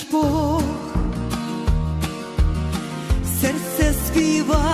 наш Бог, серце співає.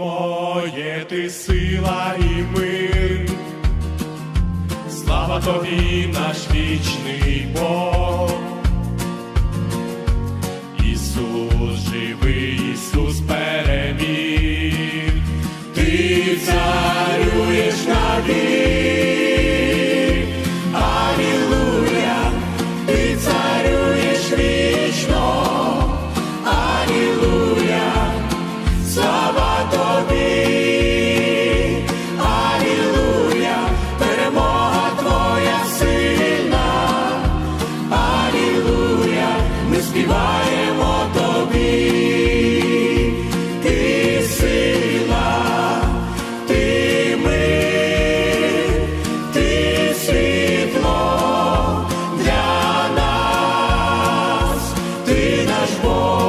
Моє, ти сила і мир, слава тобі, наш вічний Бог. Ісус живий, Ісус переміг, ти царюєш на вік. співаємо тобі, ти сила, ти мир, ти світло для нас, ти наш Бог.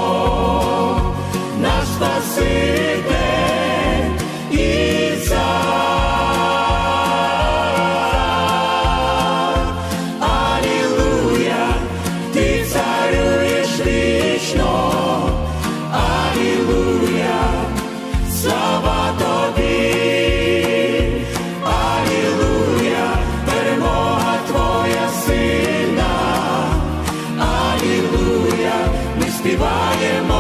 співаємо.